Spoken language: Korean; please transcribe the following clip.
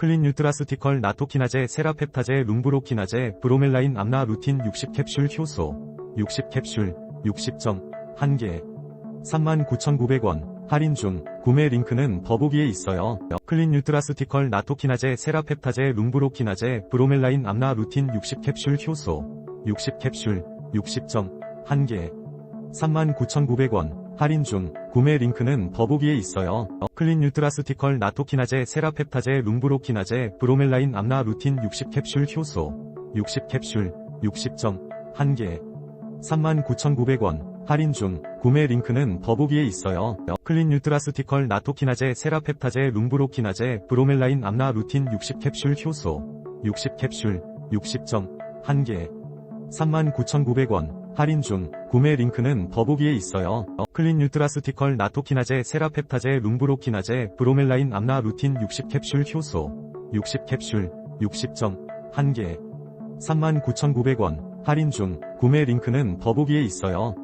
클린 뉴트라스티컬 나토키나제 세라펩타제 룸브로키나제 브로멜라인 암나 루틴 60캡슐 효소 60캡슐 60점 1개 39,900원 할인 중. 구매 링크는 더보기에 있어요. 클린 뉴트라스티컬 나토키나제 세라펩타제 룸브로키나제 브로멜라인 암나 루틴 60캡슐 효소 60캡슐 60점 1개 39,900원. 할인 중 구매 링크는 더보기에 있어요. 클린 뉴트라스티컬 나토키나제 세라펩타제 룸브로키나제 브로멜라인 암나 루틴 60캡슐 효소 60캡슐 60점 1개. 39,900원. 할인 중 구매 링크는 더보기에 있어요. 클린 뉴트라스티컬 나토키나제 세라펩타제 룸브로키나제 브로멜라인 암나 루틴 60캡슐 효소 60캡슐 60점 1개. 39,900원 할인 중 구매 링크는 더보기에 있어요. 클린 뉴트라스티컬 나토키나제 세라펩타제 룸브로키나제 브로멜라인 암나 루틴 60캡슐 효소 60캡슐 60점 1개 39,900원 할인 중 구매 링크는 더보기에 있어요.